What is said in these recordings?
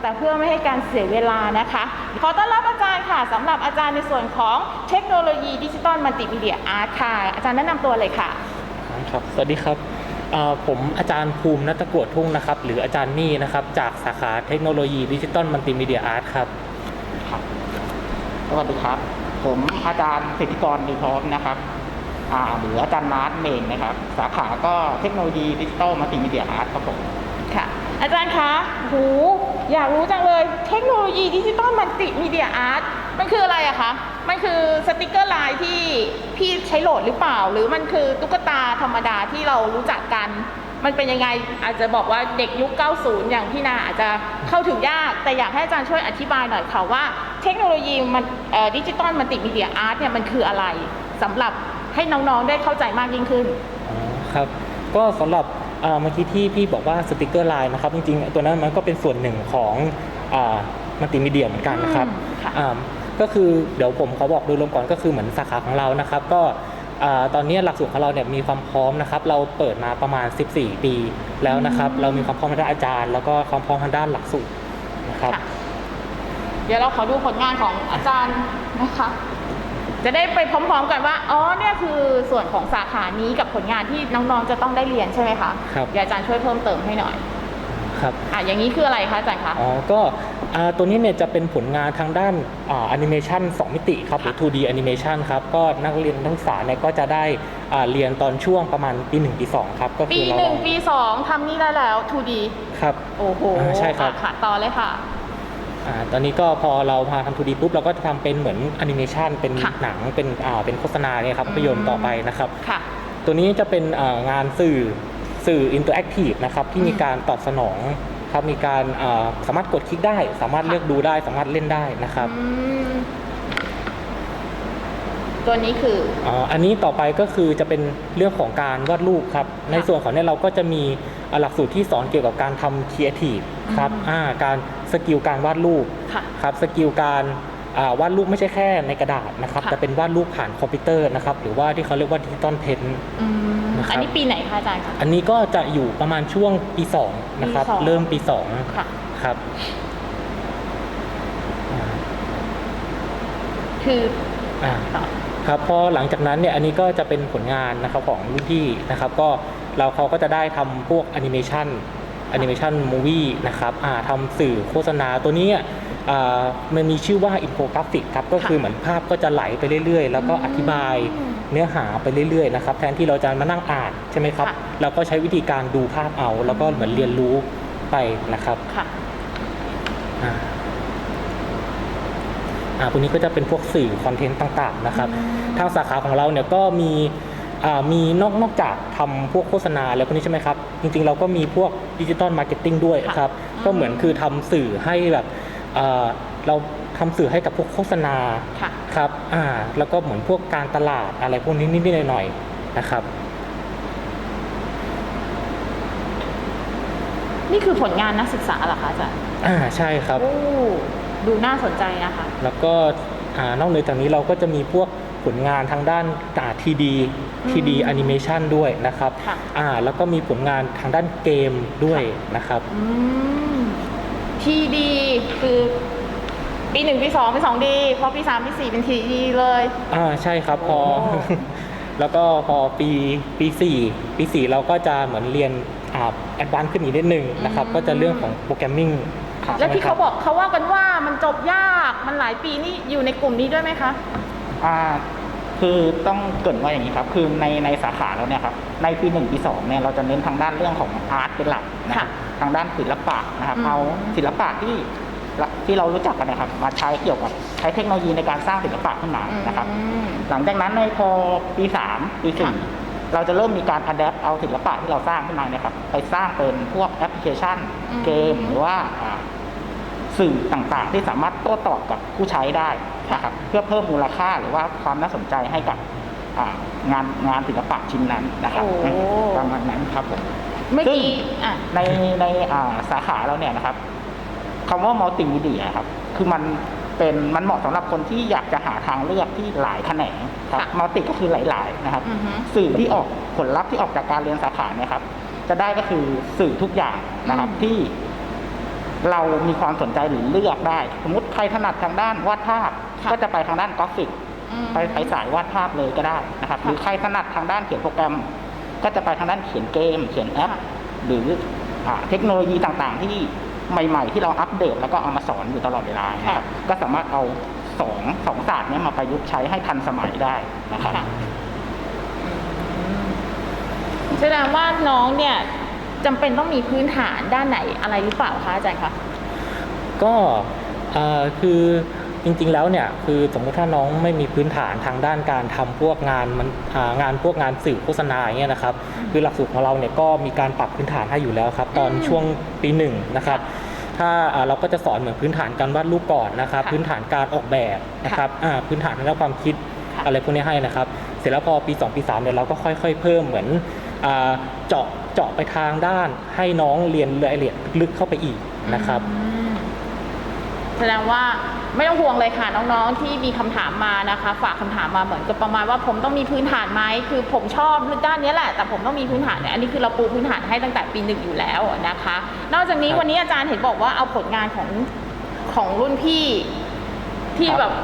แต่เพื่อไม่ให้การเสียเวลานะคะ ขอต้อนรับอาจารย์ค่ะสำหรับอาจารย์ในส่วนของเทคโนโลยีดิจิตอลมัลติมีเดียอาร์ตค่ะอาจารย์แนะนำตัวเลยค่ะครับสวัสดีครับเอ่อผมอาจารย์ภูมินัตตะกวดทุ่งนะครับ หรืออาจารย์นี่นะครับ จากสาขาเทคโนโลยีดิจิตอลมัลติมีเดียอาร์ตครับครับสวัสดีครับ ผมอาจารย์สิทธิกรดีพร้อมนะครับอ่าหรืออาจารย์มาร์ทเมงนะครับ สาขาก็เทคโนโลยีดิจิตอลมัลติมีเดียอาร์ตครับผมค่ะ อาจารย์คะหูอยากรู้จังเลย เทคโนโลยีดิจิตอลมัลติมีเดียอาร์ตมันคืออะไรอะคะ มันคือสติกเกอร์ไลน์ที่พี่ใช้โหลดหรือเปล่า หรือมันคือตุ๊กตาธรรมดาที่เรารู้จักกัน มันเป็นยังไงอาจจะบอกว่าเด็กยุค 90 อย่างพี่นาอาจจะเข้าถึงยาก แต่อยากให้อาจารย์ช่วยอธิบายหน่อยค่ะว่าเทคโนโลยีมันดิจิตอลมัลติมีเดียอาร์ตเนี่ยมันคืออะไรสำหรับให้น้องๆได้เข้าใจมากยิ่งขึ้นอ๋อครับ ก็สำหรับอ่า เมื่อกี้ที่พี่บอกว่าสติกเกอร์ไลน์นะครับจริงๆตัวนั้นมันก็เป็นส่วนหนึ่งของมัลติมีเดียเหมือนกันนะครับอืมค่ะอ่าก็คือเดี๋ยวผมขอบอกโดยรวมก่อนก็คือเหมือนสาขาของเรานะครับ ก็อ่าตอนนี้หลักสูตรของเราเนี่ยมีความพร้อมนะครับ เราเปิดมาประมาณ 14 ปีแล้วนะครับ เรามีความพร้อมทางด้านอาจารย์ แล้วก็ความพร้อมทางด้านหลักสูตรนะครับค่ะเดี๋ยวเราขอดูผลงานของอาจารย์นะคะ จะได้ไปพร้อมๆกันว่า อ๋อ เนี่ยคือส่วนของสาขานี้กับผลงานที่น้องๆ จะต้องได้เรียนใช่ไหมคะครับเดี๋ยวอาจารย์ช่วยเพิ่มเติมให้หน่อย ครับ อะ อย่างนี้คืออะไรคะอาจารย์คะ อ๋อ ก็อ่าตัวนี้เนี่ยจะเป็นผลงานทางด้านแอนิเมชัน2มิติครับหรือ 2D animation ครับ ก็นักเรียนนักศึกษาเนี่ยก็จะได้อ่าเรียนตอนช่วงประมาณปี1ปี2ครับ ก็ปีคือเราหนึ่งปีสองทำนี่ได้แล้ว 2D ครับ โอ้โหอ่าใช่ครับอะค่ะต่อเลยค่ะ อ่าตอนนี้ก็พอเราพาทำ 2D ปุ๊บเราก็จะทำเป็นเหมือนแอนิเมชันเป็นค่ะ หนังเป็นอ่าเป็นโฆษณาเนี่ยครับอืมภาพยนตร์ต่อไปนะครับ ค่ะ ตัวนี้จะเป็นอ่างานสื่อสื่ออินเตอร์แอคทีฟนะครับที่มีอืมการตอบสนองครับมีการอ่าสามารถกดคลิกได้ สามารถค่ะเลือกดูได้ สามารถเล่นได้นะครับอืมตัวนี้คืออ๋ออันนี้ต่อไปก็คือจะเป็นเรื่องของการวาดรูปครับ ในส่วนของเนี้เราก็จะมีอ่าหลักสูตรที่สอนเกี่ยวกับการทำครีเอทีฟครับอืม อ่าการ สกิลการวาดรูปค่ะ ครับสกิลการอ่าวาดรูปไม่ใช่แค่ในกระดาษนะครับค่ะ แต่เป็นวาดรูปผ่านคอมพิวเตอร์นะครับหรือว่าที่เขาเรียกว่าดิจิตอลเพน อืมนะครับ อันนี้ปีไหนคะอาจารย์คะ อันนี้ก็จะอยู่ประมาณช่วงปี2นะครับปีสอง เริ่มปีค่ะ 2ครับอ่าคืออ่า ต่อ ครับพอหลังจากนั้นเนี่ยอันนี้ก็จะเป็นผลงานนะครับของรุ่นพี่นะครับก็เราเขาก็จะได้ทำพวกแอนิเมชัน แอนิเมชันมูวี่นะครับอ่าทำสื่อโฆษณาตัวนี้อ่ามันมีชื่อว่าอินโฟกราฟิกครับก็คือเหมือนภาพก็จะไหลไปเรื่อยๆ แล้วก็อธิบายอืมเนื้อหาไปเรื่อยๆนะครับแทนที่เราจะมานั่งอ่านใช่ไหมครับค่ะเราก็ใช้วิธีการดูภาพเอา แล้วก็เหมือนเรียนรู้ไปนะครับค่ะอ่าอ่าพวกนี้ก็จะเป็นพวกสื่อคอนเทนต์ต่างๆนะครับอืมทางสาขาของเราเนี่ยก็มีอ่ามีนอกนอกจากทำพวกโฆษณาแล้วพวกนี้ใช่ไหมครับ จริงๆ เราก็มีพวกดิจิตอลมาร์เก็ตติ้งด้วยค่ะครับอืมก็เหมือนคือทำสื่อให้แบบอ่าเราทำสื่อให้กับพวกโฆษณาค่ะครับอ่าแล้วก็เหมือนพวกการตลาดอะไรพวกนี้นิดๆหน่อยๆนะครับ นี่คือผลงานนักศึกษาเหรอคะอาจารย์อ่าใช่ครับโอ้ดูน่าสนใจนะคะ แล้วก็อ่านอกเหนือจากนี้เราก็จะมีพวกผ ลงานทางด้านอ่า 3D อืม 3D Animation ด้วยนะครับค่ะ อ่าแล้วก็มีผลงานทางด้านเกมด้วยนะครับอืมทีดีคือปีหนึ่งปีสองเป็นสองดีพอปีสามปีสี่เป็นทีดีเลย อ่าใช่ครับพอ โอ้ แล้วก็พอปีปีสี่ปีสี่เราก็จะเหมือนเรียนอ่าแอดวานซ์ขึ้นอีกนิดนึงนะครับ ก็จะเรื่องของโปรแกรมมิ่งครับแล้วที่เขาบอกเขาว่ากันว่ามันจบยากมันหลายปีนี่อยู่ในกลุ่มนี้ด้วยไหมคะ อ่า คือต้องเกรินว่าอย่างนี้ครับ คือในในสาขาเราเนี่ยครับ ในปีหนึ่งปีสองเนี่ยเราจะเน้นทางด้านเรื่องของอาร์ตเป็นหลักนะครับค่ะทางด้านศิลปะนะครับอืมเอาศิลปะที่ที่เรารู้จักกันนะครับ มาใช้เกี่ยวกับใช้เทคโนโลยีในการสร้างศิลปะขึ้นมานะครับอืมหลังจากนั้นในพอปีสามปีสี่ค่ะเราจะเริ่มมีการอัดแอปเอาศิลปะที่เราสร้างขึ้นมาเนี่ยครับไปสร้างเป็นพวกแอปพลิเคชันอืมเกมหรือว่าอ่าสื่อต่างๆ ที่สามารถโต้ตอบกับผู้ใช้ได้ นะครับเพื่อเพิ่มมูลค่าหรือว่าความน่าสนใจให้กับอ่างานงานศิลปะชิ้นนั้นนะครับโอ้ประมาณนั้นครับผมเมื่อกี้ซึ่งอะในในอ่าสาขาเราเนี่ยนะครับคำว่ามัลติมีเดียครับ คือมันเป็นมันเหมาะสำหรับคนที่อยากจะหาทางเลือกที่หลายแขนงครับค่ะมัลติก็คือหลาย ๆ นะครับอือฮึสื่อที่ออกผลลัพธ์ที่ออกจากการเรียนสาขาเนี่ยครับ จะได้ก็คือสื่อทุกอย่างนะครับอืมที่เรามีความสนใจหรือเลือกได้ สมมติใครถนัดทางด้านวาดภาพค่ะ ก็จะไปทางด้านกราฟิกอืมไปไปสายวาดภาพเลยก็ได้นะครับค่ะหรือใครถนัดทางด้านเขียนโปรแกรม ก็จะไปทางด้านเขียนเกม เขียนแอปค่ะหรืออ่าเทคโนโลยีต่างๆ ที่ใหม่ ๆ ที่เราอัปเดตแล้วก็เอามาสอนอยู่ตลอดเวลานะครับก็สามารถเอาสองสองศาสตร์เนี้มาประยุกต์ใช้ให้ทันสมัยได้นะครับค่ะแสดงว่าน้องเนี่ยจำเป็นต้องมีพื้นฐานด้านไหนอะไรหรือเปล่าคะอาจารย์คะก็เอ่อคือจ ริงๆแล้วเนี่ยคือสมมุติถ้าน้องไม่มีพื้นฐานทางด้านการทำพวกงานมันอ่างานพวกงานสื่อโฆษณาอย่างเงี้ยนะครับคือหลักสูตรของเราเนี่ยก็มีการปรับพื้นฐานให้อยู่แล้วครับตอนอืมช่วงปีหนึ่งนะครับถ้าอ่าเราก็จะสอนเหมือนพื้นฐานการวาดรูปก่อนนะครับค่ะพื้นฐานการออกแบบนะครับอ่าพื้นฐานทางด้านความคิดค่ะอะไรพวกนี้ให้นะครับ เสร็จแล้วพอปี 2 ปี3เนี่ยเราก็ค่อย ๆ เพิ่มเหมือนอ่าเจาะเจาะไปทางด้านให้น้องเรียนรายละเอียดลึกเข้าไปอีกนะครับอืม แสดงว่าไม่ต้องห่วงเลยค่ะน้องๆ ที่มีคำถามมานะคะ ฝากคำถามมาเหมือนกับประมาณว่าผมต้องมีพื้นฐานไหมคือผมชอบด้านนี้แหละ แต่ผมต้องมีพื้นฐานเนี่ยอันนี้คือเราปูพื้นฐานให้ตั้งแต่ปีหนึ่งอยู่แล้วนะคะ นอกจากนี้ครับวันนี้อาจารย์เห็นบอกว่าเอาผลงานของของรุ่นพี่ที่ครับแบบ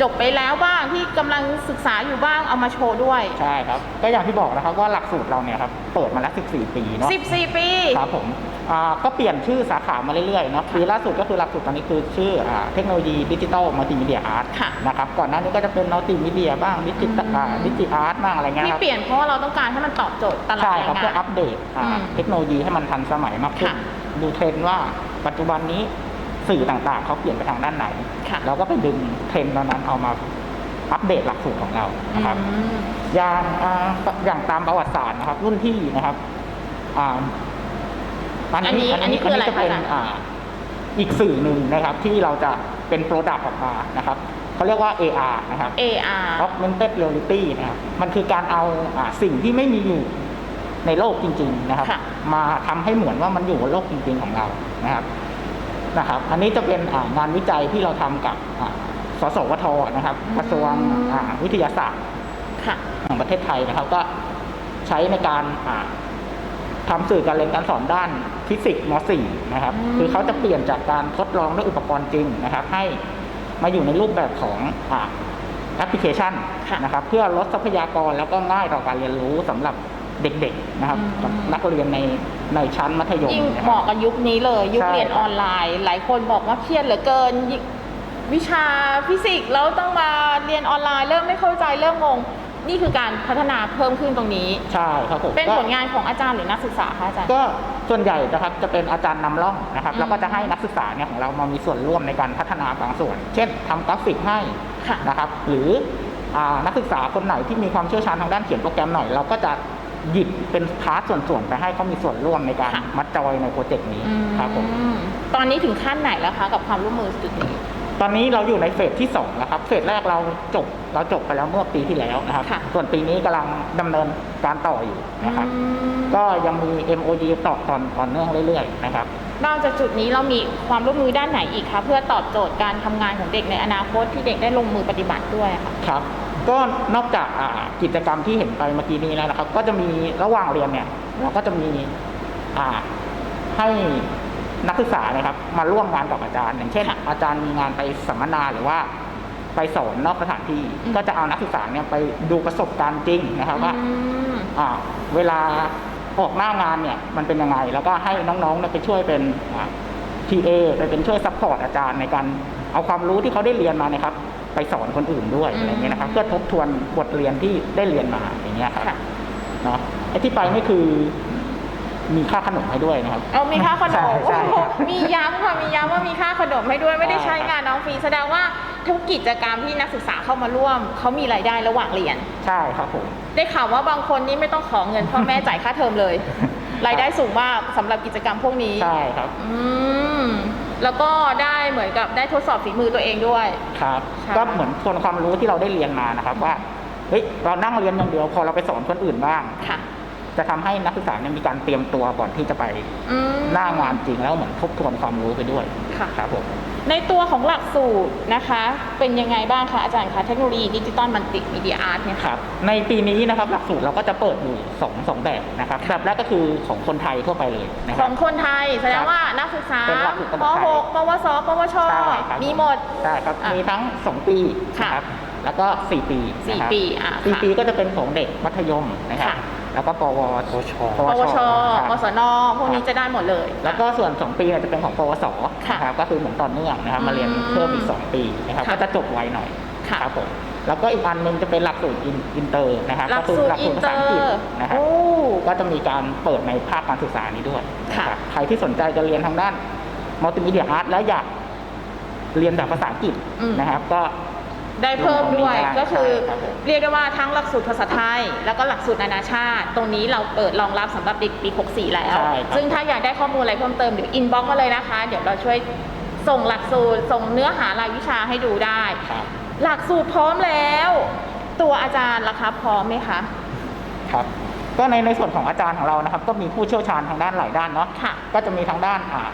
จบไปแล้วบ้างที่กำลังศึกษาอยู่บ้างเอามาโชว์ด้วย ใช่ครับ ก็อย่างที่บอกนะครับว่าหลักสูตรเราเนี่ยครับเปิดมาแล้ว 14 ปีเนาะ14 ปี ครับผมอ่าก็เปลี่ยนชื่อสาขามาเรื่อยๆเนาะปีล่าสุดก็คือหลักสูตรตอนนี้คือชื่ออ่าเทคโนโลยีดิจิตอลมัลติมีเดียอาร์ตค่ะ นะครับก่อนหน้านี้ก็จะเป็นมัลติมีเดียบ้างดิจิตอืมดิจิอาร์ตบ้างอะไรเงี้ยที่ครับ เปลี่ยนเพราะว่าเราต้องการให้มันตอบโจทย์ตลาดใช่แรครับงเพื่ออังานปเดตอ่าอืมเทคโนโลยีให้มันทันสมัยมากขึ้น ค่ะดูเทรนด์ว่าปัจจุบันนี้ สื่อต่างๆ เขาเปลี่ยนไปทางด้านไหนค่ะเราก็ไปดึงเทรนด์เหล่านั้นเอามาอัปเดตหลักสูตรของเรานะครับอืมอย่างอ่าอย่างตามประวัติศาสตร์นะครับ รุ่นพี่นะครับอ่าอันนี้อันนี้คืออะไรจะเป็นคะอาจารย์อ่าอีกสื่อหนึ่งนะครับ ที่เราจะเป็นโปรดักต์ออกมานะครับเขาเรียกว่า AR นะครับ AR augmented reality นะครับมันคือการเอาอ่าสิ่งที่ไม่มีอยู่ในโลกจริง ๆ นะครับค่ะมาทำให้เหมือนว่ามันอยู่บนโลกจริง ๆ ของเรานะครับ นะครับ อันนี้จะเป็นอ่างานวิจัยที่เราทำกับอ่าสสวทนะครับกระทรวงอ่าวิทยาศาสตร์ค่ะของประเทศไทยนะครับ ก็ใช้ในการอ่าทำสื่อการเรียนการสอนด้านฟิสิกส์ม .4 นะครับอืมคือเขาจะเปลี่ยนจากการทดลองด้วยอุปกรณ์จริงนะครับ ให้มาอยู่ในรูปแบบของอ่าแอปพลิเคชันค่ะนะครับ เพื่อลดทรัพยากรแล้วก็ง่ายต่อการเรียนรู้สำหรับ เด็กๆนะครับอืมกับนักเรียนในในชั้นมัธยมยิ่งนะเหครัมาะบกับยุคนี้เลย ยุคใช่เรียนออนไลน์ หลายคนบอกว่าเครียดเหลือเกินยิ่งวิชาฟิสิกส์แล้วต้องมาเรียนออนไลน์เริ่มไม่เข้าใจเริ่มงง นี่คือการพัฒนาเพิ่มขึ้นตรงนี้ ใช่ครับผมเป็นก็ผลงานของอาจารย์หรือนักศึกษาคะอาจารย์ก็ส่วนใหญ่นะครับจะเป็นอาจารย์นำร่องนะครับอืมแล้วก็จะให้นักศึกษาเนี่ยของเรามามีส่วนร่วมในการพัฒนาบางส่วน เช่นทำกราฟิกให้ค่ะนะครับ หรืออ่านักศึกษาคนไหนที่มีความเชี่ยวชาญทางด้านเขียนโปรแกรมหน่อยเราก็จะ หยิบเป็นพาร์ทส่วนๆไปให้เขามีส่วนร่วมในการค่ะมัดจอยในโปรเจกต์นี้อืมครับผมตอนนี้ถึงขั้นไหนแล้วคะ กับความร่วมมือจุดนี้ ตอนนี้เราอยู่ในเฟสที่2แล้วครับ เฟสแรกเราจบเราจบไปแล้วเมื่อปีที่แล้วนะครับ ค่ะ ส่วนปีนี้กำลังดำเนินการต่ออยู่นะครับ อืมก็ยังมี MOD ต่อตอนต่อเนื่องเรื่อยๆนะครับ นอกจากจุดนี้เรามีความร่วมมือด้านไหนอีกคะเพื่อตอบโจทย์การทำงานของเด็กในอนาคตที่เด็กได้ลงมือปฏิบัติด้วยค่ะ ครับ ก็นอกจากอ่ากิจกรรมที่เห็นไปเมื่อกี้นี้แล้วนะครับ ก็จะมีระหว่างเรียนเนี่ยเราก็จะมีอ่าให้นักศึกษานะครับ มาร่วมงานกับอาจารย์ อย่างเช่นค่ะอาจารย์มีงานไปสัมมนาหรือว่าไปสอนนอกสถานที่อืมก็จะเอานักศึกษาเนี่ยไปดูประสบการณ์จริงนะครับว่าอืมอ่าเวลาออกหน้างานเนี่ยมันเป็นยังไง แล้วก็ให้น้องๆเนี่ยไปช่วยเป็นทีเอไปเป็นช่วยซัพพอร์ตอาจารย์ในการเอาความรู้ที่เขาได้เรียนมานะครับ ไปสอนคนอื่นด้วยอืมอะไรเงี้ยนะครับเพื่อทบทวนบทเรียนที่ได้เรียนมาอย่างเงี้ยครับค่ะเนาะไอ้ที่ไปนี่คือ มีค่าขนมให้ด้วยนะครับเอามีค่าขนใช่มใช่ครับ มีย้ำค่ะมีย้ำว่ามีค่าขนมให้ด้วยไม่ได้ใช่ใช้ครับงานน้องฟรีแสดงว่าทุกกิจกรรมที่นักศึกษาเข้ามาร่วมเขามีรายได้ระหว่างเรียน ใช่ครับผม ได้ข่าวว่าบางคนนี่ไม่ต้องขอเงินพ่อแม่จ่ายค่าเทอมเลย รายได้สูงมากสำหรับกิจกรรมพวกนี้ ใช่ครับ อืม แล้วก็ได้เหมือนกับได้ทดสอบฝีมือตัวเองด้วย ครับค่ะก็เหมือนทวนความรู้ที่เราได้เรียนมานะครับว่า เฮ้ย เรานั่งเรียนอย่างเดียวพอเราไปสอนคนอื่นบ้าง ค่ะ จะทำให้นักศึกษาเนี่ยมีการเตรียมตัวก่อนที่จะไปอืมหน้างานจริงแล้วเหมือนทบทวนความรู้ไปด้วยค่ะครับผมในตัวของหลักสูตรนะคะ เป็นยังไงบ้างคะอาจารย์คะเทคโนโลยีดิจิตอลมัลติมีเดียอาร์ตเนี่ยคค่ะรับในปีนี้นะครับหลักสูตรเราก็จะเปิดอยู่สองสองแบบนะครับแบบแรกก็คือของคนไทยทั่วไปเลยนะคขรัอบงคนไทยแสดงว่านักศึกษาเป็นหลักสูตรปภาษาไทย .6 ปวสปวชใช่ครับมีหมดใช่ครับอะมีทั้ง2ปีค่ะนะครับแล้วก็ 4 ปีสี่นะครับปีอะสี่ค่ะปีก็จะเป็นของเด็กมัธยมนะครับค่ะ แล้วก็ปวปวชปปวชครับกศนพวกนี้จะได้หมดเลย แล้วก็ส่วน 2 ปีเนี่ยจะเป็นของปวสค่ะนะครับก็คือเหมือนต่อเนื่องนะครับอืมมาเรียนเพิ่มอีก 2 ปีนะครับค่ะก็จะจบไวหน่อยค่ะครับผมแล้วก็อีกอันหนึงจะเป็นหลักสูตรอินอินเตอร์นะครับหลักคืสูตรหลักอิสูนตรเตภาอษาอังกฤษร์นะครับโอ้ก็จะมีการเปิดในภาคการศึกษานี้ด้วยค่ะนะครับใครที่สนใจจะเรียนทางด้านมัลติมีเดียอาร์ตและอยากเรียนแบบภาษาอังกฤษอืมนะครับ ก็ ได้เพิ่มด้วยได้ก็คือใช่ครับผมเรียกได้ว่าทั้งหลักสูตรภาษาไทย แล้วก็หลักสูตรนานาชาติ ตรงนี้เราเปิดรองรับสำหรับเด็กปี 64 แล้วใช่ครับซึ่งถ้าอยากได้ข้อมูลอะไรเพิ่มเติมเดี๋ยวอินบ็อกมาเลยนะคะ เดี๋ยวเราช่วยส่งหลักสูตรส่งเนื้อหารายวิชาให้ดูได้ครับหลักสูตรพร้อมแล้ว ตัวอาจารย์ล่ะคะพร้อมไหมคะครับก็ในในส่วนของอาจารย์ของเรานะครับ ก็มีผู้เชี่ยวชาญทางด้านหลายด้านเนาะค่ะก็จะมีทางด้านอ่า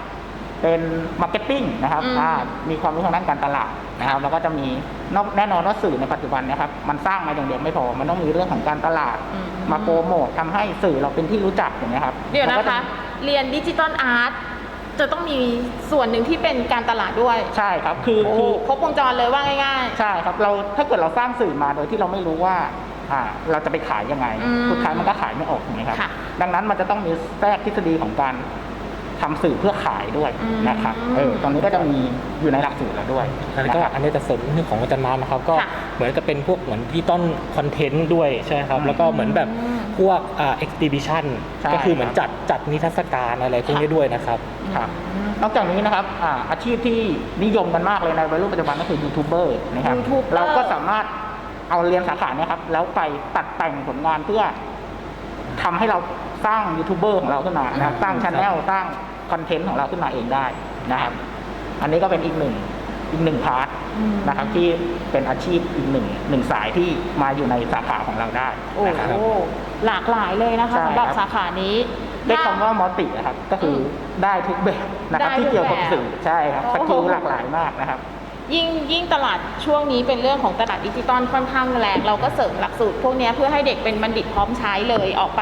เป็นมาร์เก็ตติ้งนะครับอืม อ่ามีความรู้ทางด้านการตลาดนะครับแล้วก็จะมีนอกแน่นอนว่าสื่อในปัจจุบันเนะครับมันสร้างมาอย่างเดียวไม่พอ มันต้องมีเรื่องของการตลาด อืมมาโปรโมททำให้สื่อเราเป็นที่รู้จักอย่างนี้ยครับเดี๋ยวแล้นะก็จคะ เรียนดิจิตอลอาร์ตจะต้องมีส่วนหนึ่งที่เป็นการตลาดด้วยใช่ครับคือโอ้คือ ครบวงจรเลยว่าง่าย ใช่ครับเราถ้าเกิดเราสร้างสื่อมาโดยที่เราไม่รู้ว่าอ่าเราจะไปขายยังไงอืมสุดท้ายมันก็ขายไม่ออกถูกไหมครับ ค่ะดังนั้นมันจะต้องมีแทรกทฤษฎีของการ ทำสื่อเพื่อขายด้วยอืมนะครับเออตรงนี้ก็จะมีอยู่ในหลักสูตรแล้วด้วยแล้วก็นะครับ อันนี้จะเสริมเรื่องของอาจารย์มานะครับ ก็ค่ะเหมือนจะเป็นพวกเหมือนที่ต้นคอนเทนต์ด้วยใช่ไหมครับอืมแล้วก็เหมือนแบบอืมพวกอ่า exhibition ใช่ ก็คือเหมือนครับจัดจัดนิทรรศการอะไรพวกนี้ด้วยนะครับๆครับอืมนอกจากนี้นะครับอ่าอาชีพที่นิยมกันมากเลยในวัยรุ่นปัจจุบันก็คือยูทูบเบอร์นะครับยูทูบเบอร์เราก็สามารถเอาเรียนสาขาเนี่ยครับ แล้วไปตัดแต่งผลงานเพื่อทำให้เราสร้างยูทูบเบอร์ของเราขึ้นมานะครับ สร้างช anel สร้าง คอนเทนต์ของเราขึ้นมาเองได้นะครับ อันนี้ก็เป็นอีกหนึ่งอีกหนึ่งพาร์ทอืมนะครับที่เป็นอาชีพอีกหนึ่งหนึ่งสายที่มาอยู่ในสาขาของเราได้โอ้นะครับโหหลากหลายเลยนะคะใช่สำหรับครับสาขานี้ได้คำว่ามัลตินะครับก็คืออมได้ทุกแบบนะครับได้ทุกที่เกี่ยวกับแบบสื่อใช่ครับโอ้สโหกิลหลากหลายมากนะครับยิ่งยิ่งตลาดช่วงนี้เป็นเรื่องของตลาดดิจิตอลค่อนข้างแรงเราก็เสริมหลักสูตรพวกเนี้ยเพื่อให้เด็กเป็นบัณฑิตพร้อมใช้เลยออกไป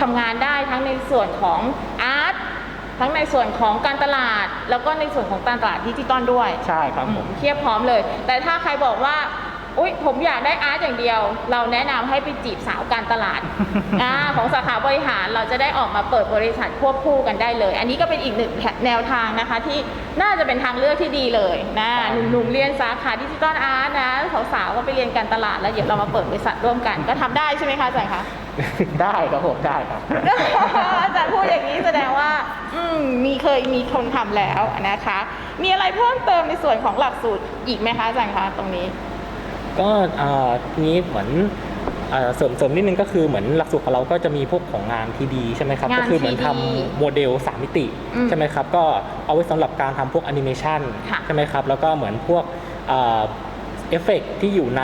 ทำงานได้ทั้งในส่วนของอาร์ต ทั้งในส่วนของการตลาด แล้วก็ในส่วนของการตลาดดิจิตอลด้วยใช่ครับผมเทียบพร้อมเลย แต่ถ้าใครบอกว่าอุ๊ยผมอยากได้อาร์ตอย่างเดียว เราแนะนำให้ไปจีบสาวการตลาดอาของสาขาบริหารเราจะได้ออกมาเปิดบริษัทควบคู่กันได้เลย อันนี้ก็เป็นอีกหนึ่งแนวทางนะคะ ที่น่าจะเป็นทางเลือกที่ดีเลยนะครับหนุ่มๆเรียนสาขาดิจิตอลอาร์ตนะสาวๆก็ไปเรียนการตลาดแล้วเดี๋ยวเรามาเปิดบริษัทร่วมกันก็ทำได้ใช่ไหมคะอาจารย์คะ ได้ครับผมได้ครับ อาจารย์พูดอย่างนี้แสดงว่า อืมมีเคยมีคนทำแล้วนะคะ มีอะไรเพิ่มเติมในส่วนของหลักสูตรอีกไหมคะอาจารย์คะตรงนี้ ก็อ่าทีนี้เหมือนอ่าเสริมเสริมนิดนึงก็คือเหมือนหลักสูตรของเราก็จะมีพวกของงานทีดีใช่ไหมครับ งานก็คืเหมือน 3D ทำโมเดล3มิติอืมใช่ไหมครับก็เอาไว้สำหรับการทำพวกแอนิเมชันค่ะ ใช่ไหมครับแล้วก็เหมือนพวกอ่าเอฟเฟกต์ที่อยู่ใน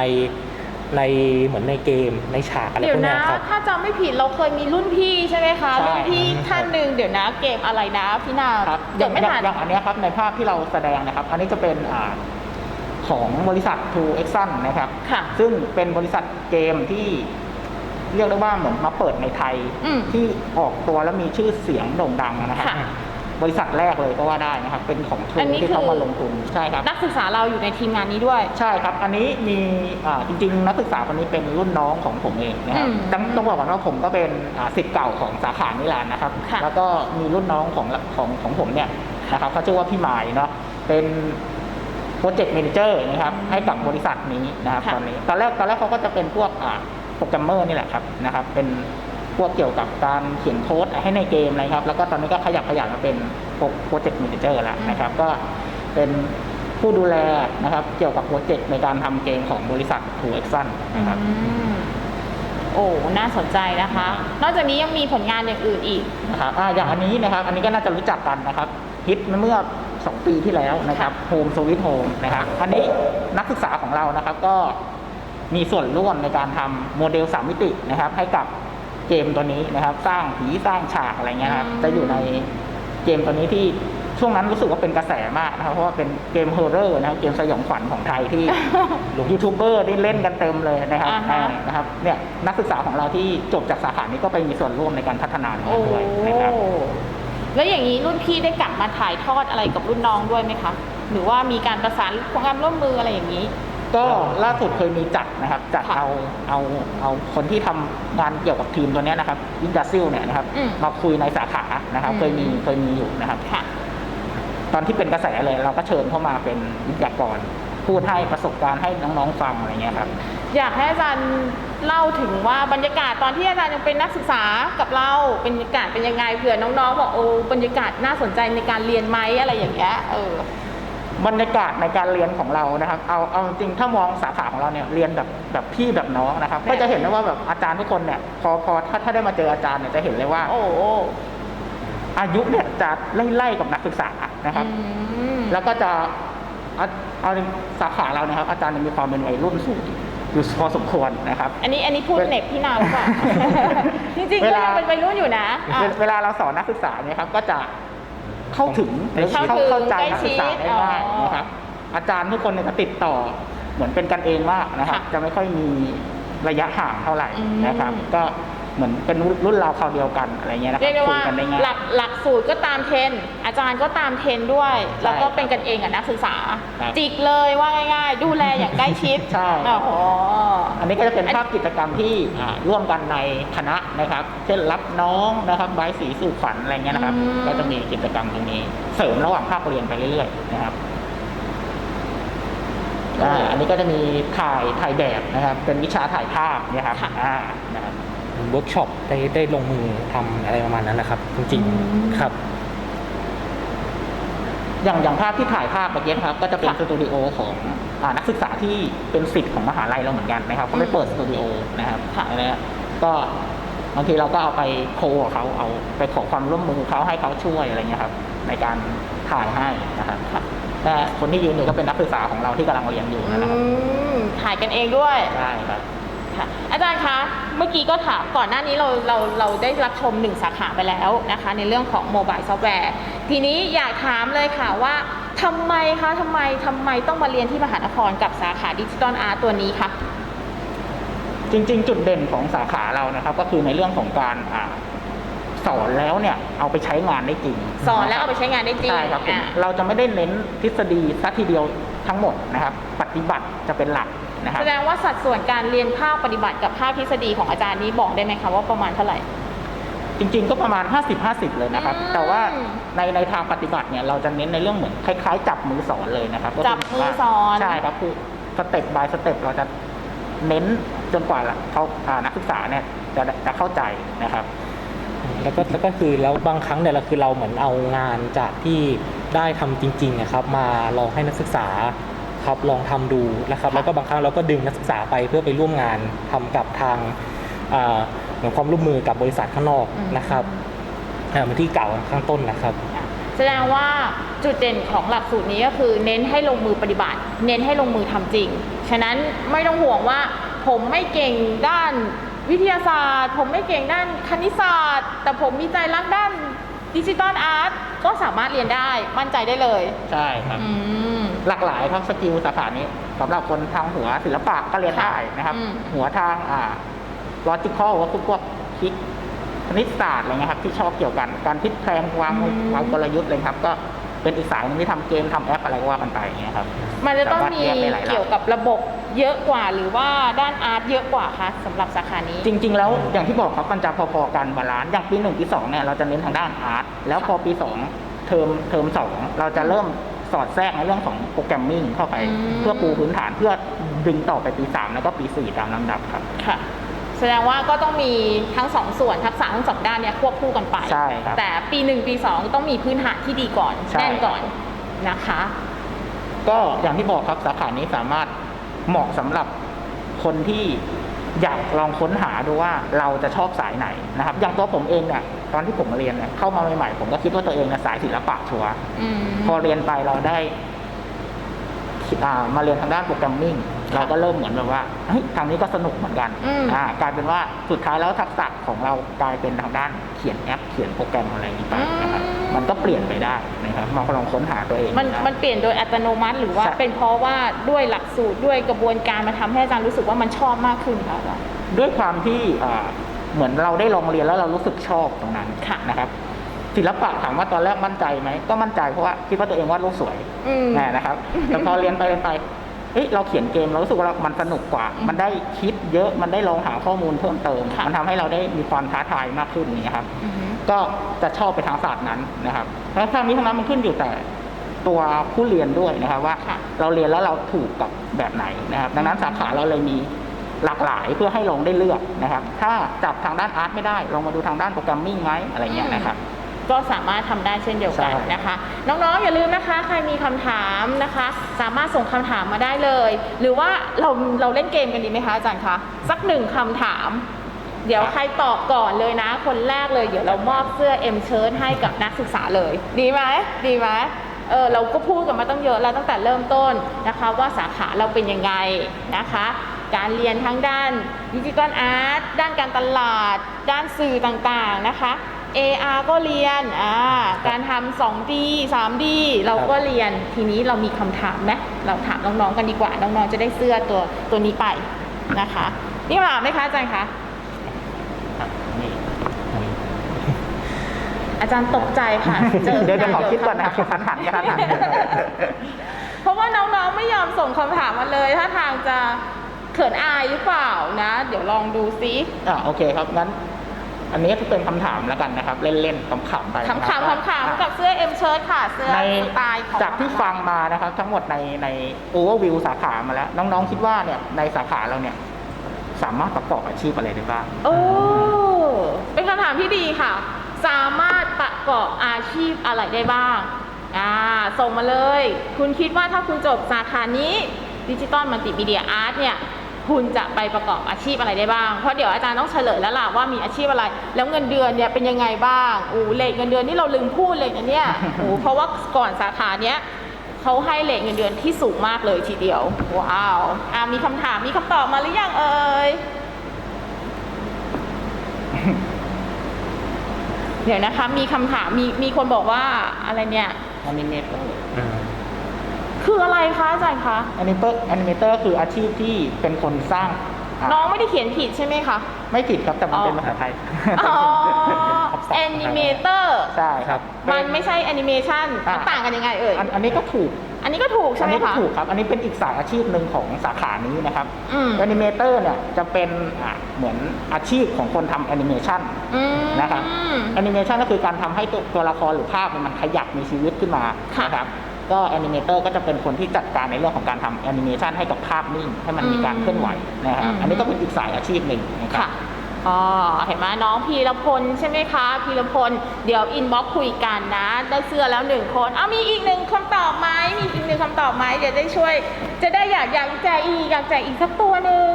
ในเหมือนในเกมในฉากอะไรเดี๋พยววกเนี้นะ ยครับ ถ้าจำไม่ผิดเราเคยมีรุ่นพี่ใช่ไหมคะ ใช่ รุ่นพี่ท่านหนึ่งเดี๋ยวนะเกมอะไรนะพี่นาครับอเดี๋ยย่าวงไม่อย่างทัน อย่างอันเนี้ยครับในภาพที่เราแสดงนะครับ อันนี้จะเป็นอ่าของบริษัท True Action นะครับ ค่ะซึ่งเป็นบริษัทเกมที่เรียกได้ว่าเหมือนมาเปิดในไทย อืมที่ออกตัวแล้วมีชื่อเสียงโด่งดังนะครับ ค่ะ บริษัทแรกเลยก็ว่าได้นะครับ เป็นของอัน True นี้ที่เขาคือมาลงทุนใช่ครับ นักศึกษาเราอยู่ในทีมงานนี้ด้วย ใช่ครับ อันนี้มีอ่าจริงๆ นักศึกษาคนนี้เป็นรุ่นน้องของผมเองนะครับอืมต้องต้องบอกก่อนว่าผมก็เป็นอ่าศิษย์เก่าของสาขานิลานนะครับ ค่ะแล้วก็มีรุ่นน้องของของของผมเนี่ยนะครับเขาชื่อว่าพี่หมายเนาะ เป็นโปรเจกต์ a ม a เจอร์นะครับให้กับบริษัทนี้นะครับค่ะ ตอนนี้ ตอนแรกตอนแรกเขาก็จะเป็นพวกอ่าโปรแกรมเมอร์นี่แหละครับนะครับ เป็น พวกเกี่ยวกับการเขียนโค้ดให้ในเกมนะครับ แล้วก็ตอนนี้ก็ขยับขยับมาเป็นโปรเจกต์ a ม a เจอร์แล้วนะครับ ก็เป็นผู้ดูแลนะครับเกี่ยวกับโปรเจกต์ในการทำเกมของบริษัท True Action นะครับอืมโอ้ น่าสนใจนะคะ นอกจากนี้ยังมีผลงานอย่างอื่นอีกนะครับอ่าอย่างอันนี้นะครับ อันนี้ก็น่าจะรู้จักกันนะครับ ฮิตเมื่อ 2 ปีที่แล้วนะครับ Home Sweet Home นะครับ อันนี้นักศึกษาของเรานะครับก็มีส่วนร่วมในการทำโมเดล 3 มิตินะครับ ให้กับ เกเกมตัวนี้นะครับ สร้างผีสร้างฉากอะไรเงี้ยครับอืมจะอยู่ในเกมตัวนี้ที่ช่วงนั้นรู้สึกว่าเป็นกระแสมากนะครับเพราะว่าเป็นเกมฮอร์เรอร์นะครับเกมสยองขวัญของไทยที่ยูทูบเบอร์ที่เล่นกันเต็มเลยนะครับอ่าฮะอ่านะครับเนี่ยนักศึกษาของเราที่จบจากสาขานี้ก็ไปมีส่วนร่วมในการพัฒนาในโอ้นั้นด้วยนะครับแล้วอย่างนี้รุ่นพี่ได้กลับมาถ่ายทอดอะไรกับรุ่นน้องด้วยไหมคะหรือว่ามีการประสานความร่วมมืออะไรอย่างนี้ ก็ล่าสุดเคยมีจัดนะครับจัดค่ะเอาเอาเอาคนที่ทำงานเกี่ยวกับทีมตัวเนี้ยนะครับอินดัสซิลเนี่ยนะครับอืมมาคุยในสาขานะครับอืมเคยมีเคยมีอยู่นะครับค่ะตอนที่เป็นกระแสเลยเราก็เชิญเข้ามาเป็นวิทยากรพูดให้ประสบการณ์ให้น้องๆฟังอะไรเงี้ยครับ อยากให้อาจารย์เล่าถึงว่าบรรยากาศตอนที่อาจารย์ยังเป็นนักศึกษากับเราเป็นบรรยากาศเป็นยังไงเผื่อน้องๆบอกโอ้บรรยากาศน่าสนใจในการเรียนไหมอะไรอย่างเงี้ยเออ บรรยากาศในการเรียนของเรานะครับ เอาเอาจริงๆถ้ามองสาขาของเราเนี่ยเรียนแบบแบบพี่แบบน้องนะครับแบบก็จะเห็นได้ว่าแบบอาจารย์ทุกคนเนี่ยพอพอถ้าถ้าได้มาเจออาจารย์เนี่ยจะเห็นเลยว่า โอ้โหอายุเนี่ยจะไล่ๆกับนักศึกษานะครับอืมแล้วก็จะเอาเอาในสาขาเรานะครับ อาจารย์ยังมีความเป็นวัยรุ่นสูงอยู่พอสมควรนะครับ อันนี้อันนี้พูดเหน็บพี่นาวหรือเปล่าจริงๆเวก็ลายังเป็นวัยรุ่นอยู่นะอะเวเวลาเราสอนนักศึกษาเนี่ยครับก็จะ เข้าถึงหรือเข้าเข้าถึงเข้าใจใกล้นักศึกษาได้ชิดง่ายอ๋อนะครับอาจารย์ทุกคนเนี่ยจะติดต่อเหมือนเป็นกันเองมากนะครับค่ะจะไม่ค่อยมีระยะห่างเท่าไหร่อืมนะครับ ก็ เหมือนเป็นรุ่นราวคราวเดียวกันอะไรเงี้ยนะคเรีรัยกได้คุยว่ากันได้ง่าย หลักหลักสูตรก็ตามเทรนด์อาจารย์ก็ตามเทรนด์ด้วยใช่แล้วก็เป็นกันเองกับนักศึกษา ครับจิกเลยว่าง่าย ๆ ดูแลอย่างใกล้ชิดใช่อ๋ออันนี้ก็จะเป็นภาพกิจกรรมที่อ่าร่วมกันในคณะนะครับ เช่นรับน้องนะครับใบายสีสู่ขวัญอะไรเงี้ยนะครับ อืม ก็จะมีกิจกรรมตรงนี้ เสริมระหว่างภาคเรียนไปเรื่อยๆนะครับอ่าอันนี้ก็จะมีถ่ายถ่ายแบบนะครับ เป็นวิชาถ่ายภาพเนี่ยครับค่ะอ่านะครับ เวิร์กช็อปได้ได้ลงมือทำอะไรประมาณนั้นนะครับ จริงอืมๆครับ อย่างอย่างภาพที่ถ่ายภาพเมื่อกี้ครับ ก็จะเป็นค่ะ สตูดิโอของอานักศึกษาที่เป็นสิทธิ์ของมหาลัยเราเหมือนกันนะครับเขาไปเปิดสตูดิโอนะครับค่ะอันเนี้ยก็บางทีเราก็เอาไปโคกับเขาเอาไปขอความร่วมมือเขาให้เขาช่วยอะไรเงี้ยครับ ในการถ่ายให้นะครับแต่คนที่ยืนอยู่ก็เป็นนักศึกษาของเราที่กำลังเรียนอยู่อืนะครับมถ่ายกันเองด้วยใช่ครับ ค่ะ อาจารย์คะ เมื่อกี้ก็ถามก่อนหน้านี้เราเราเราได้รับชมหนึ่งสาขาไปแล้วนะคะ ในเรื่องของโมบายซอฟต์แวร์ ทีนี้อยากถามเลยค่ะว่าทำไมคะทำไมทำไมต้องมาเรียนที่มหานครกับสาขาดิจิตอลอาร์ตตัวนี้คะ จริง ๆ จุดเด่นของสาขาเรานะครับ ก็คือในเรื่องของการอ่าสอนแล้วเนี่ยเอาไปใช้งานได้จริงสอนแล้วเอาไปใช้งานได้จริงใช่ครับผมอะ เราจะไม่ได้เน้นทฤษฎีซะทีเดียวทั้งหมดนะครับ ปฏิบัติจะเป็นหลัก นะครับแสดงว่าสัดส่วนการเรียนภาคปฏิบัติกับภาคทฤษฎีของอาจารย์นี้บอกได้ไหมคะว่าประมาณเท่าไหร่ จริงๆก็ประมาณ 50-50 เลยนะครับ อืม แต่ว่าในในทางปฏิบัติเนี่ยเราจะเน้นในเรื่องเหมือนคล้ายๆ จับมือสอนเลยนะครับก็คืจับมือสอนใช่ครับคือสเต็ปบายสเต็ปเราจะเน้นจนกว่าเขาอ่านักศึกษาเนี่ยจะจะเข้าใจนะครับ แล้วก็แล้วก็คือแล้วบางครั้งเนี่ยเราคือเราเหมือนเอางานจากที่ได้ทำจริงๆนะครับมาลองให้นักศึกษา ครับลองทำดูนะครับแล้วก็บางครั้งเราก็ดึงนักศึกษาไปเพื่อไปร่วมงานทำกับทางอ่าเหมือนความร่วมมือกับบริษัทข้างนอกอืมนะครับอ่าเหมือนที่เกล่าวข้างต้นนะครับแสดงว่าจุดเด่นของหลักสูตรนี้ก็คือเน้นให้ลงมือปฏิบัติ เน้นให้ลงมือทำจริง ฉะนั้นไม่ต้องห่วงว่าผมไม่เก่งด้านวิทยาศาสตร์ ผมไม่เก่งด้านคณิตศาสตร์ แต่ผมมีใจรักด้านดิจิตอลอาร์ตก็สามารถเรียนได้มั่นใจได้เลย ใช่ครับอืม หลากหลายครับสกิลสาขานี้สำหรับคนทางหัวศิลปะก็เรียนได้นะครับ อืม หัวทางอ่า logical ก็คือพวกคิดคณิตศาสตร์อะไรเงี้ยครับที่ชอบเกี่ยวกันการพลิกแพลงวางวางกลยุทธ์เลยครับ ก็เป็นอีกสายหนึงที่ทำเกมทำแอปอะไรก็ว่ากันไปอย่างเงี้ยครับ มันจะต้องมีสามารถแยกได้หลายหลักเกี่ยวกับระบบเยอะกว่าหรือว่าด้านอาร์ตเยอะกว่าคะสำหรับสาขานี้ จริง ๆ แล้วอย่างที่บอกครับมันจะพอๆกันบาลานซ์อย่างปีหนึ่งปีสองเนี่ยเราจะเน้นทางด้านอาร์ตแล้วพอปีสองเทอมเทอมสองเราจะเริ่ม สอดแทรกในเรื่องของโปรแกรมมิ่งเข้าไป อืม เพื่อปูพื้นฐานเพื่อดึงต่อไปปีสามแล้วก็ปีสี่ตามลำดับครับ ค่ะ แสดงว่าก็ต้องมีทั้งสองส่วนทักษะทั้งสองด้านเนี่ยควบคู่กันไป ใช่ครับแต่ปีหนึ่งปีสองต้องมีพื้นฐานที่ดีก่อนใช่ แน่นก่อนนะคะ ก็อย่างที่บอกครับสาขานี้สามารถเหมาะสำหรับคนที่ อยากลองค้นหาดูว่าเราจะชอบสายไหนนะครับ อย่างตัวผมเองเนี่ยตอนที่ผมมาเรียนเนี่ยเข้ามาใหม่ๆผมก็คิดว่าตัวเองเนี่ยสายศิลปะชัวร์อืมพอเรียนไปเราได้อ่า มาเรียนทางด้านโปรแกรมมิ่งเราก็เริ่มเหมือนแบบว่าเฮ้ยทางนี้ก็สนุกเหมือนกันอืมกลายเป็นว่าสุดท้ายแล้วทักษะของเรากลายเป็นทางด้านเขียนแอป เขียนโปรแกรมอะไรอย่างนี้ไปนะครับอืมมันก็เปลี่ยนไปได้นะครับลองลองค้นหาตัวเองมันได้มันเปลี่ยนโดยอัตโนมัติหรือว่าใช่เป็นเพราะว่าด้วยหลักสูตรด้วยกระบวนการมาทำให้อาจารย์รู้สึกว่ามันชอบมากขึ้นค่ะอาจารย์ด้วยความที่อ่าเหมือนเราได้ลองเรียนแล้วเรารู้สึกชอบตรงนั้นค่ะนะครับ ศิลปะถามว่าตอนแรกมั่นใจไหมก็มั่นใจเพราะว่าคิดว่าตัวเองวาดรูปสวยอืมแน่นะครับแต่พอเรียนไปเรียนไปเอ้ยเราเขียนเกมเรารู้สึกว่ามันสนุกกว่าอืมมันได้คิดเยอะมันได้ลองหาข้อมูลเพิ่มเติมค่ะ มันทำให้เราได้มีความท้าทายมากขึ้นอย่างนี้ยครับ อือฮึ ก็จะชอบไปทางศาสตร์นั้นนะครับแล้วทางนี้ทั้งนั้นมันขึ้นอยู่แต่ตัวผู้เรียนด้วยนะครับว่าค่ะ เราเรียนแล้วเราถูกกับแบบไหนนะครับ ดังนั้นสาขาเราเลยมีหลากหลายเพื่อให้ลองได้เลือกนะครับ ถ้าจับทางด้านอาร์ตไม่ได้ลองมาดูทางด้านโปรแกรมมิ่งไหมอะไรเงี้ยนะครับ ก็สามารถทำได้เช่นเดียวกันใช่นะคะ น้องๆอย่าลืมนะคะ ใครมีคำถามนะคะ สามารถส่งคำถามมาได้เลย หรือว่าเราเราเล่นเกมกันดีไหมคะอาจารย์คะสักหนึ่งคำถาม เดี๋ยวใครตอบก่อนเลยนะ คนแรกเลยเดี๋ยวเรามอบเสื้อ M Shirt ให้กับนักศึกษาเลย ดีไหมดีไหมเออเราก็พูดกันมาตั้งเยอะแล้วตั้งแต่เริ่มต้นนะคะ ว่าสาขาเราเป็นยังไงนะคะ การเรียนทั้งด้านดิจิตอลอาร์ตด้านการตลาด ด้านสื่อต่างๆนะคะ AR ก็เรียนอ่าการทำ 2D 3D เราก็เรียน ทีนี้เรามีคำถามไหมเราถามน้องๆกันดีกว่า น้องๆจะได้เสื้อตัวตัวนี้ไปนะคะ นี่มาไหมคะอาจารย์คะครับนี่อาจารย์ตกใจค่ะเจอเดี๋ยวจะขอเคิดก่อนนะครับทันหันกันทันหันเพราะว่าน้องๆไม่ยอมส่งคำถามมาเลยถ้าทางจะเขินอายหรือเปล่านะ เดี๋ยวลองดูซิอ่าโอเคครับงั้น อันนี้ก็เป็นคำถามแล้วกันนะครับ เล่นๆขำๆไปขำนะครับๆขำๆกับเสื้อ M shirt ค่ะ เสื้อในสไตล์ของจากที่ฟังมานะครับ ทั้งหมดในในโอเวอร์วิวสาขามาแล้ว น้องๆคิดว่าเนี่ยในสาขาเราเนี่ย สามารถประกอบอาชีพอะไรได้บ้าง โอ้เป็นคำถามที่ดีค่ะ สามารถประกอบอาชีพอะไรได้บ้างอ่าส่งมาเลย คุณคิดว่าถ้าคุณจบสาขานี้ดิจิตอลมัลติมีเดียอาร์ตเนี่ย คุณจะไปประกอบอาชีพอะไรได้บ้าง เพราะเดี๋ยวอาจารย์ต้องเฉลยแล้วล่ะว่ามีอาชีพอะไร แล้วเงินเดือนเนี่ยเป็นยังไงบ้างโอ้เลทเงินเดือนนี่เราลืมพูดเลยนะเนี่ยโอ้เพราะว่าก่อนสาขาเนี้ยเขาให้เลทเงินเดือนที่สูงมากเลยทีเดียว ว้าวอ่ามีคำถามมีคำตอบมาหรือยังเอ่ยเดี๋ยวนะคะมีคำถามมีมีคนบอกว่าอะไรเนี่ยอนิเมเตอร์อืม คืออะไรคะอาจารย์คะอนิเมเตอร์อนิเมเตอร์คืออาชีพที่เป็นคนสร้างอ่าน้องไม่ได้เขียนผิดใช่ไหมคะ ไม่ผิดครับแต่มันเป็นอ๋อภาษาไทยอ๋อคำศัพท์แอนิเมเตอร์ใช่ครับมันไม่ใช่แอนิเมชันอะมันต่างกันยังไงเอ่ยอันอันนี้ก็ถูก อันนี้ก็ถูกใช่อันไหมนี้ก็คะถูกครับ อันนี้เป็นอีกสายอาชีพหนึ่งของสาขานี้นะครับอืมแอนิเมเตอร์เนี่ยจะเป็นอะเหมือนอาชีพของคนทำแอนิเมชันอืมนะครับแอนิเมชันก็คือการทำให้ตัวตัวละครหรือภาพเนี่ยมันขยับมีชีวิตขึ้นมาค่ะนะครับ ก็แอนิเมเตอร์ก็จะเป็นคนที่จัดการในเรื่องของการทำแอนิเมชันให้กับภาพนิ่งให้มันมีการเคลื่อนไหวนะครับอันนี้ก็เป็นอีกสายอาชีพหนึ่งนะครับ ค่ะอ๋อเห็นไหมน้องพีรพลใช่ไหมคะ พีรพล เดี๋ยวอินบ็อกคุยกันนะ ได้เสื้อแล้วหนึ่งคนเอามีอีกหนึ่งคำตอบไหมมีอีกหนึ่งคำตอบไหมเดี๋ยวได้ช่วย จะได้อยากอยากแจกอีกอยากแจกอีกสักตัวหนึ่ง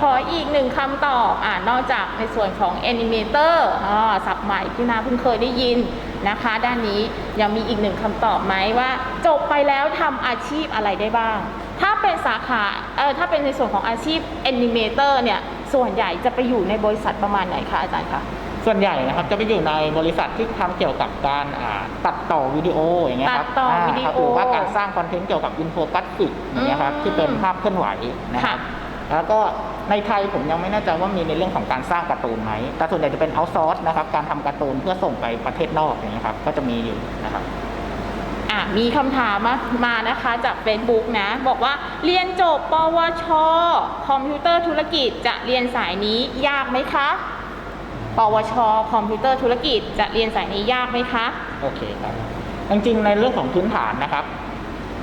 ขออีกหนึ่งคำตอบอ่านอกจากในส่วนของแอนิเมเตอร์อ่าศัพท์ใหม่ที่นาเพิ่งเคยได้ยิน นะคะ ด้านนี้ยังมีอีกหนึ่งคำตอบไหมว่า จบไปแล้วทำอาชีพอะไรได้บ้าง ถ้าเป็นสาขาเออถ้าเป็นในส่วนของอาชีพแอนิเมเตอร์เนี่ยส่วนใหญ่จะไปอยู่ในบริษัทประมาณไหนคะอาจารย์คะส่วนใหญ่นะครับจะไปอยู่ในบริษัทที่ทำเกี่ยวกับการอ่าตัดต่อวิดีโออย่างเงี้ยครับตัดต่อวิดีโอครับหรือว่าการสร้างคอนเทนต์เกี่ยวกับอินโฟกราฟิกอย่างเงี้ยครับอืมที่เป็นภาพเคลื่อนไหวนะครับ แล้วก็ในไทยผมยังไม่แน่ใจว่ามีในเรื่องของการสร้างการ์ตูนไหม แต่ส่วนใหญ่จะเป็นเอาซอร์สนะครับ การทำการ์ตูนเพื่อส่งไปประเทศนอกอย่างเงี้ยครับ ก็จะมีอยู่นะครับอะมีคำถามมามานะคะจาก Facebook นะ บอกว่าเรียนจบปวช คอมพิวเตอร์ธุรกิจจะเรียนสายนี้ยากไหมคะ ปวช คอมพิวเตอร์ธุรกิจจะเรียนสายนี้ยากไหมคะ โอเคครับ จริงๆ ในเรื่องของพื้นฐานนะครับ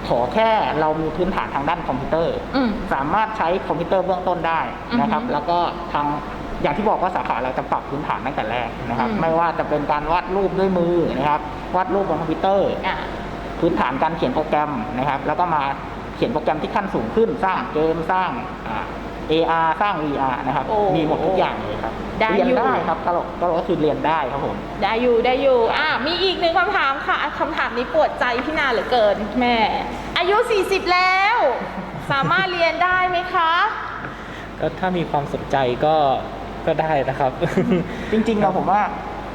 ขอแค่เรามีพื้นฐานทางด้านคอมพิวเตอร์ อืม สามารถใช้คอมพิวเตอร์เบื้องต้นได้นะครับ อือฮึแล้วก็ทางอย่างที่บอกว่าสาขาเราจะปรับพื้นฐานตั้งแต่แรกนะครับ อืม ไม่ว่าจะเป็นการวาดรูปด้วยมือนะครับ วาดรูปบนคอมพิวเตอร์ อะพื้นฐานการเขียนโปรแกรมนะครับ แล้วก็มาเขียนโปรแกรมที่ขั้นสูงขึ้น สร้างเกมสร้างอ่า AR สร้าง VR นะครับ โอ้มีหมดทุกอย่างเลยครับ ได้เรียนอยู่ ได้ครับก็ก็ก็คือเรียนได้ครับผม ได้อยู่ได้อยู่อะมีอีกหนึ่งคำถามค่ะคำถามนี้ปวดใจพี่นาเหลือเกินแม่ อายุ 40 แล้ว สามารถเรียนได้ไหมคะ ก็ถ้ามีความสนใจก็ก็ได้นะครับ จริงๆเราผมว่า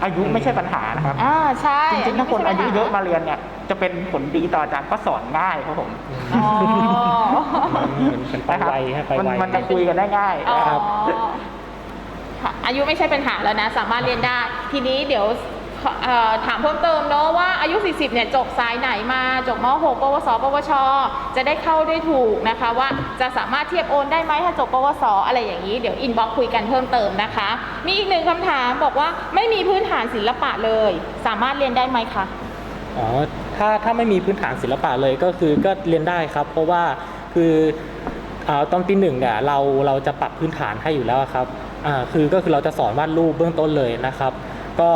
อายุไม่ใช่ปัญหานะครับ อ่าใช่จริงๆถ้าคนอายุเยอะมามาเรียนเนี่ยจะเป็นผลดีต่ออาจารย์ก็สอนง่ายครับผมอ๋อมันเป็นไปนะครับไวฮะไปมันไวมันจะคุยกันได้ง่ายอ๋อนะครับค่ะอายุไม่ใช่ปัญหาแล้วนะ สามารถเรียนได้ ทีนี้เดี๋ยวขอเอ่อ ถามเพิ่มเติมเนาะว่าอายุ 40 เนี่ยจบสายไหนมาจบม .6 ปวส ปวช จะได้เข้าได้ถูกนะคะ ว่าจะสามารถเทียบโอนได้ไหมถ้าจบปวส อะไรอย่างนี้ เดี๋ยวอินบ็อกคุยกันเพิ่มเติมนะคะ มีอีกหนึ่งคำถามบอกว่าไม่มีพื้นฐานศิลปะเลย สามารถเรียนได้ไหมคะอ๋อถ้าถ้าไม่มีพื้นฐานศิลปะเลยก็คือก็เรียนได้ครับ เพราะว่าคืออ่าตอนปีหนึ่งเนี่ยเราเราจะปรับพื้นฐานให้อยู่แล้วครับอ่าคือก็คือเราจะสอนวาดรูปเบื้องต้นเลยนะครับ ก็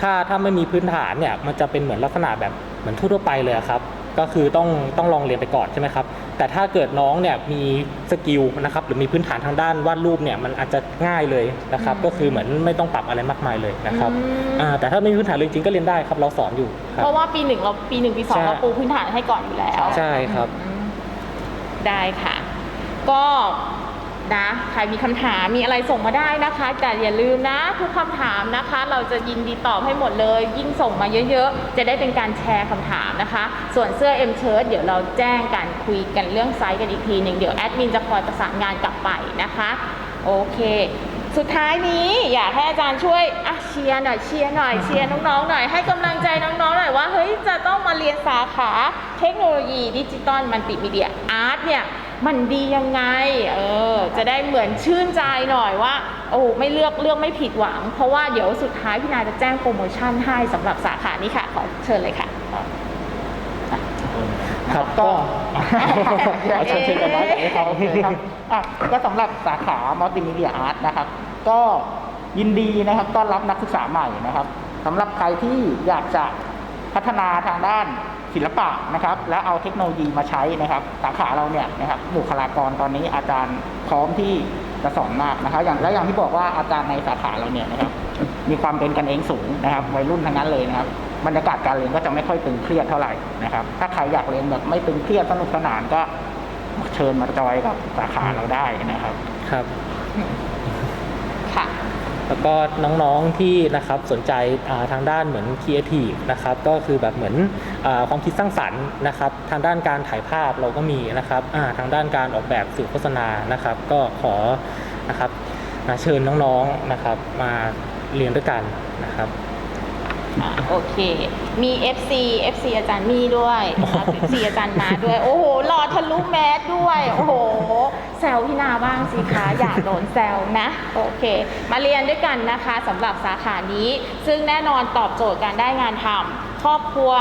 ถ้าถ้าไม่มีพื้นฐานเนี่ยมันจะเป็นเหมือนลักษณะแบบเหมือนทั่วๆไปเลยอะครับ ก็คือต้องต้องลองเรียนไปก่อนใช่ไหมครับ แต่ถ้าเกิดน้องเนี่ยมีสกิลนะครับหรือมีพื้นฐานทางด้านวาดรูปเนี่ยมันอาจจะง่ายเลยนะครับอืมก็คือเหมือนไม่ต้องปรับอะไรมากมายเลยนะครับอืมอ่าแต่ถ้าไม่มีพื้นฐานเลยจริงๆก็เรียนได้ครับเราสอนอยู่ครับเพราะว่าปีหนึ่งเราปีหนึ่งปีสองใช่เราปูพื้นฐานให้ก่อนอยู่แล้ว ใช่ครับอืมได้ค่ะ ก็ นะใครมีคำถามมีอะไรส่งมาได้นะคะ แต่อย่าลืมนะ ทุกคำถามนะคะ เราจะยินดีตอบให้หมดเลย ยิ่งส่งมาเยอะๆ จะได้เป็นการแชร์คำถามนะคะ ส่วนเสื้อ M Shirt เดี๋ยวเราแจ้งกันคุยกันเรื่องไซส์กันอีกทีหนึ่งเดี๋ยวแอดมินจะคอยประสานงานกลับไปนะคะ โอเคสุดท้ายนี้อยากให้อาจารย์ช่วยอะเชียร์หน่อยเชียร์หน่อยเชียร์น้องๆหน่อยให้กำลังใจน้องๆหน่อยว่าเฮ้ยจะต้องมาเรียนสาขาเทคโนโลยีดิจิตอลมัลติมีเดียอาร์ตเนี่ย มันดียังไง เออ จะได้เหมือนชื่นใจหน่อยว่า โอ้ไม่เลือกเลือกไม่ผิดหวัง เพราะว่าเดี๋ยวสุดท้ายพี่นายจะแจ้งโปรโมชั่นให้สำหรับสาขานี้ค่ะ ขอเชิญเลยค่ะ ครับก็ก็เอาเชิญเชิญกันได้เลยครับโอเคครับอะก็สำหรับสาขามัลติมีเดียอาร์ตนะครับ ก็ยินดีนะครับต้อนรับนักศึกษาใหม่นะครับสำหรับใครที่อยากจะพัฒนาทางด้าน ศิลปะนะครับ และเอาเทคโนโลยีมาใช้นะครับ สาขาเราเนี่ยนะครับบุคลากรตอนนี้อาจารย์พร้อมที่จะสอนมากนะครับ อย่างและอย่างที่บอกว่าอาจารย์ในสาขาเราเนี่ยนะครับ มีความเป็นกันเองสูงนะครับวัยรุ่นทั้งนั้นเลยนะครับบรรยากาศการเรียนก็จะไม่ค่อยตึงเครียดเท่าไหร่นะครับ ถ้าใครอยากเรียนแบบไม่ตึงเครียดสนุกสนานก็เชิญมาจอยกับสาขาเราได้นะครับ ครับ แล้วก็น้องๆที่นะครับสนใจทางด้านเหมือนครีเอทีฟนะครับก็คือแบบเหมือนอความคิดสร้างสรรค์นะครับ ทางด้านการถ่ายภาพเราก็มีนะครับทางด้านการออกแบบสื่อโฆษณานะครับ ก็ขอนะครับอ่าเชิญน้องๆนะครับมาเรียนด้วยกันนะครับ อ่าโอเค มี FC FC อาจารย์มีด้วยนะคะ FC อาจารย์มาด้วย โอ้โหหล่อทะลุแมสด้วย โอ้โห แซวพี่นาบ้างสิคะ อยากโดนแซวนะ โอเค มาเรียนด้วยกันนะคะสำหรับสาขานี้ ซึ่งแน่นอนตอบโจทย์การได้งานทำครอบครัว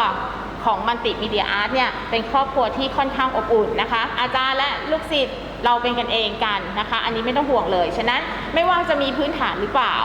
ของมันติมีเดียอาร์ตเนี่ย เป็นครอบครัวที่ค่อนข้างอบอุ่นนะคะ อาจารย์และลูกศิษย์ เราเป็นกันเองกันนะคะ อันนี้ไม่ต้องห่วงเลย ฉะนั้นไม่ว่าจะมีพื้นฐานหรือเปล่า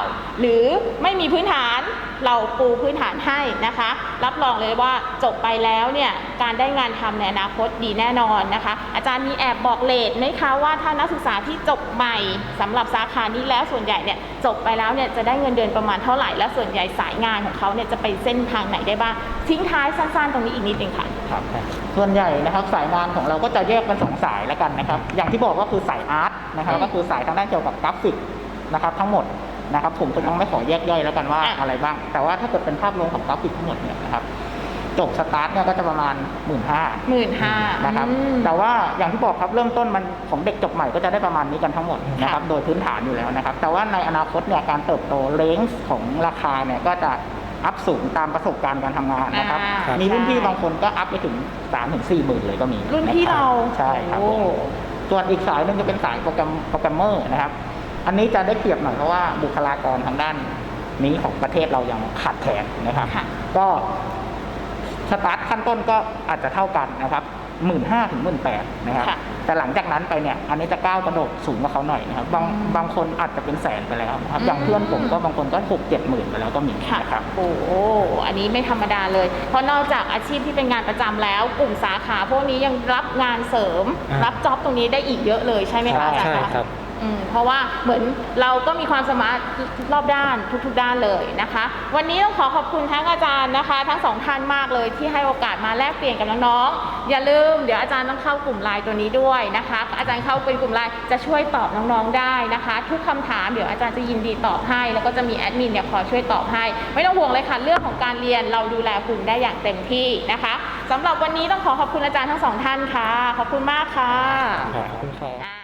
หรือไม่มีพื้นฐานเราปูพื้นฐานให้นะคะ รับรองเลยว่าจบไปแล้วเนี่ยการได้งานทำในอนาคตดีแน่นอนนะคะ อาจารย์มีแอบบอกเลทไหมคะว่าถ้านักศึกษาที่จบใหม่สำหรับสาขานี้แล้วส่วนใหญ่เนี่ยจบไปแล้วเนี่ยจะได้เงินเดือนประมาณเท่าไหร่และส่วนใหญ่สายงานของเขาเนี่ยจะไปเส้นทางไหนได้บ้าง ทิ้งท้ายสั้นๆ ตรงนี้อีกนิดนึงค่ะ ครับส่วนใหญ่นะครับสายงานของเราก็จะแยกเป็นสองสายแล้วกันนะครับ อย่างที่บอกก็คือสายอาร์ตนะครับอืมก็คือสายทางด้านเกี่ยวกับกราฟิกนะครับทั้งหมดนะครับผมจะต้องไม่ขอแยกย่อยแล้วกันว่าอะอะไรบ้าง แต่ว่าถ้าเกิดเป็นภาพรวมของกราฟิกทั้งหมดเนี่ยนะครับจบสตาร์ทเนี่ยก็จะประมาณหมื่นห้าหมื่นห้านะครับ แต่ว่าอย่างที่บอกครับเริ่มต้นมันของเด็กจบใหม่ก็จะได้ประมาณนี้กันทั้งหมดนะครับ โดยพื้นฐานอยู่แล้วนะครับ แต่ว่าในอนาคตเนี่ยการเติบโตเลนส์ของราคาเนี่ยก็จะ อัพสูงตามประสบการณ์การทำงานนะครับ อ่ามีรุ่นพี่ใช่บางคนก็อัพไปถึง3ามถึงสี่หมื่นเลยก็มีรุ่นพี่ะคบเราใช่ครับผมโอ้ส่วนอีกสายหนึ่งจะเป็นสายโปรแกรมโปรแกรมเมอร์นะครับ อันนี้จะได้เปรียบหน่อยเพราะว่าบุคลากรทางด้านนี้ของประเทศเรายังขาดแคลนนะครับ ค่ะ ก็สตาร์ทขั้นต้นก็อาจจะเท่ากันนะครับหมื่นห้าถึงหมื่นแปดนะครับ ค่ะ แต่หลังจากนั้นไปเนี่ย อันนี้จะก้าวกระโดดสูงกว่าเขาหน่อยนะครับ บางบางคนอาจจะเป็นแสนไปแล้วนะครับ อย่างเพื่อนผมก็บางคนก็หกเจ็ดหมื่นไปแล้วก็มีค่ะนะครับโอ้โหอันนี้ไม่ธรรมดาเลย เพราะนอกจากอาชีพที่เป็นงานประจำแล้ว กลุ่มสาขาพวกนี้ยังรับงานเสริมอ่ารัรับจ็อบตรงนี้ได้อีกเยอะเลยใช่ไหมคะอาจารย์ใช่คะครับอืม เพราะว่าเหมือนเราก็มีความสามารถรอบด้านทุกๆด้านเลยนะคะ วันนี้ต้องขอขอบคุณทั้งอาจารย์นะคะ ทั้งสองท่านมากเลยที่ให้โอกาสมาแลกเปลี่ยนกับน้องๆอย่าลืมเดี๋ยวอาจารย์ต้องเข้ากลุ่มไลน์ตัวนี้ด้วยนะคะ อาจารย์เข้าเป็นกลุ่มไลน์จะช่วยตอบน้องๆได้นะคะ ทุกคำถามเดี๋ยวอาจารย์จะยินดีตอบให้ แล้วก็จะมีแอดมินเนี่ยคอยช่วยตอบให้ ไม่ต้องห่วงเลยค่ะเรื่องของการเรียนเราดูแลคุณได้อย่างเต็มที่นะคะสำหรับวันนี้ต้องขอขอบคุณอาจารย์ทั้งสองท่านค่ะ ขอบคุณมากค่ะขอบคุณครับอ่า